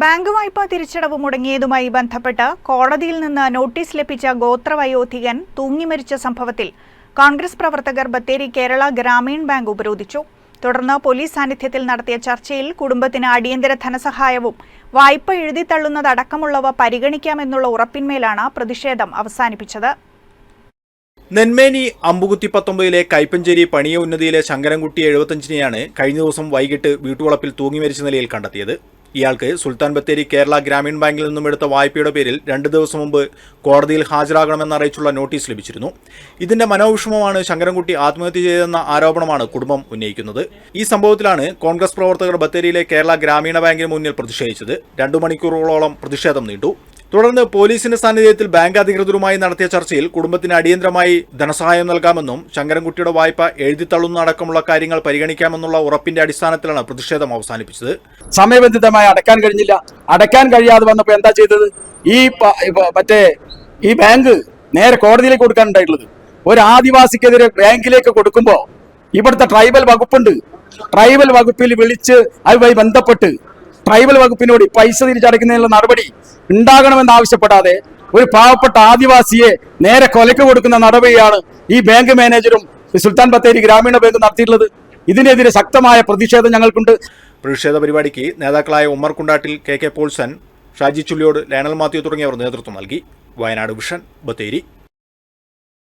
Bank വായ്പ തിരിച്ചടവ് മുടങ്ങിയതുമായി ബന്ധപ്പെട്ട് കോടതിയിൽ നിന്ന് നോട്ടീസ് ലഭിച്ച ഗോത്രവയോധികൻ തൂങ്ങിമരിച്ച സംഭവത്തിൽ കോൺഗ്രസ് പ്രവർത്തകർ ബത്തേരി കേരള ഗ്രാമീൺ ബാങ്ക് ഉപരോധിച്ചു. തുടർന്ന് പോലീസ് സാന്നിധ്യത്തിൽ നടത്തിയ ചർച്ചയിൽ കുടുംബത്തിന് അടിയന്തര ധനസഹായവും വായ്പ എഴുതിത്തള്ളുന്നതടക്കമുള്ളവ പരിഗണിക്കാമെന്നുള്ള ഉറപ്പിന്മേലാണ് പ്രതിഷേധം അവസാനിപ്പിച്ചത്. നെന്മേനി അമ്പുകുത്തി പത്തൊമ്പതിലെ കൈപ്പഞ്ചേരി പണിയ ഉന്നതിയിലെ ശങ്കരൻകുട്ടി എഴുപത്തഞ്ചിനെയാണ് കഴിഞ്ഞ ദിവസം വൈകിട്ട് വീട്ടുവളപ്പിൽ തൂങ്ങി മരിച്ച നിലയിൽ കണ്ടെത്തിയത്. ഇയാൾക്ക് സുൽത്താൻ ബത്തേരി കേരള ഗ്രാമീൺ ബാങ്കിൽ നിന്നും എടുത്ത വായ്പയുടെ പേരിൽ രണ്ട് ദിവസം മുമ്പ് കോടതിയിൽ ഹാജരാകണമെന്നറിയിച്ചുള്ള നോട്ടീസ് ലഭിച്ചിരുന്നു. ഇതിന്റെ മനോവിഷമമാണ് ശങ്കരൻകുട്ടി ആത്മഹത്യ ചെയ്തതെന്ന ആരോപണമാണ് കുടുംബം ഉന്നയിക്കുന്നത്. ഈ സംഭവത്തിലാണ് കോൺഗ്രസ് പ്രവർത്തകർ ബത്തേരിയിലെ കേരള ഗ്രാമീണ ബാങ്കിന് മുന്നിൽ പ്രതിഷേധിച്ചത്. രണ്ടു മണിക്കൂറുകളോളം പ്രതിഷേധം നീണ്ടു. തുടർന്ന് പോലീസിന്റെ സാന്നിധ്യത്തിൽ ബാങ്ക് അധികൃതരുമായി നടത്തിയ ചർച്ചയിൽ കുടുംബത്തിന് അടിയന്തരമായി ധനസഹായം നൽകാമെന്നും ശങ്കരൻകുട്ടിയുടെ വായ്പ എഴുതിത്തള്ളുന്നതടക്കമുള്ള കാര്യങ്ങൾ പരിഗണിക്കാമെന്നുള്ള ഉറപ്പിന്റെ അടിസ്ഥാനത്തിലാണ് പ്രതിഷേധം അവസാനിപ്പിച്ചത്. സമയബന്ധിതമായി അടക്കാൻ കഴിഞ്ഞില്ല. അടക്കാൻ കഴിയാതെ വന്നപ്പോൾ എന്താ ചെയ്തത്? ഈ മറ്റേ ഈ ബാങ്ക് നേരെ കോടതിയിലേക്ക് കൊടുക്കാൻ ഉണ്ടായിട്ടുള്ളത് ഒരു ആദിവാസിക്കെതിരെ ബാങ്കിലേക്ക് കൊടുക്കുമ്പോൾ ഇവിടുത്തെ ട്രൈബൽ വകുപ്പുണ്ട്. ട്രൈബൽ വകുപ്പിൽ വിളിച്ച് അതുമായി ബന്ധപ്പെട്ട് ട്രൈബൽ വകുപ്പിനോട് പൈസ തിരിച്ചടയ്ക്കുന്നതിനുള്ള നടപടി ഉണ്ടാകണമെന്ന് ആവശ്യപ്പെടാതെ ഒരു പാവപ്പെട്ട ആദിവാസിയെ നേരെ കൊലക്ക് കൊടുക്കുന്ന നടപടിയാണ് ഈ ബാങ്ക് മാനേജറും സുൽത്താൻ ബത്തേരി ഗ്രാമീണ ബാങ്ക് നടത്തിയിട്ടുള്ളത്. ഇതിനെതിരെ ശക്തമായ പ്രതിഷേധം ഞങ്ങൾക്കുണ്ട്. പ്രതിഷേധ പരിപാടിക്ക് നേതാക്കളായ ഉമ്മർ കുണ്ടാട്ടിൽ കെ കെ പോൾസൻ ഷാജി ചുള്ളിയോട് ലയണൽ മാത്യു തുടങ്ങിയവർ നേതൃത്വം നൽകി. വയനാട് വിഷൻ ബത്തേരി.